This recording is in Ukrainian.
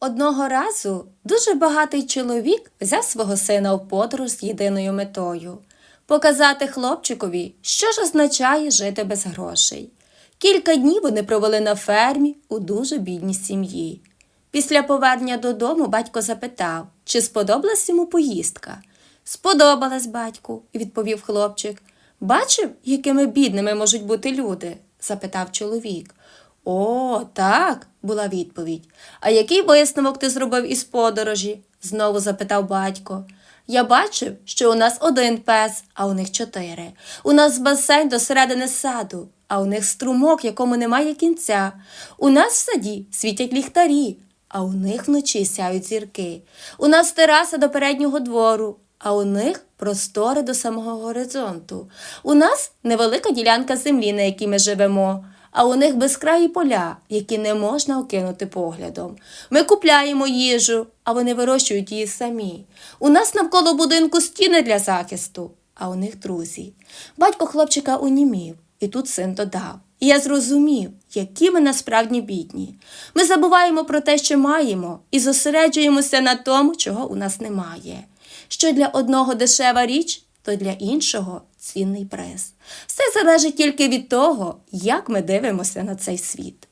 Одного разу дуже багатий чоловік взяв свого сина в подорож з єдиною метою показати хлопчикові, що ж означає жити без грошей. Кілька днів вони провели на фермі у дуже бідній сім'ї. Після повернення додому батько запитав, чи сподобалась йому поїздка. Сподобалась батьку, відповів хлопчик. Бачив, якими бідними можуть бути люди? запитав чоловік. О, так, була відповідь. А який висновок ти зробив із подорожі? знову запитав батько. Я бачив, що у нас один пес, а у них чотири. У нас басейн до середини саду, а у них струмок, якому немає кінця. У нас в саді світять ліхтарі, а у них вночі сяють зірки. У нас тераса до переднього двору, а у них простори до самого горизонту. У нас невелика ділянка землі, на якій ми живемо, а у них безкраї поля, які не можна окинути поглядом. Ми купляємо їжу, а вони вирощують її самі. У нас навколо будинку стіни для захисту, а у них друзі. Батько хлопчика унімів, і тут син додав. І я зрозумів, які ми насправді бідні. Ми забуваємо про те, що маємо, і зосереджуємося на тому, чого у нас немає. Що для одного дешева річ, то для іншого цінний прес. Все залежить тільки від того, як ми дивимося на цей світ.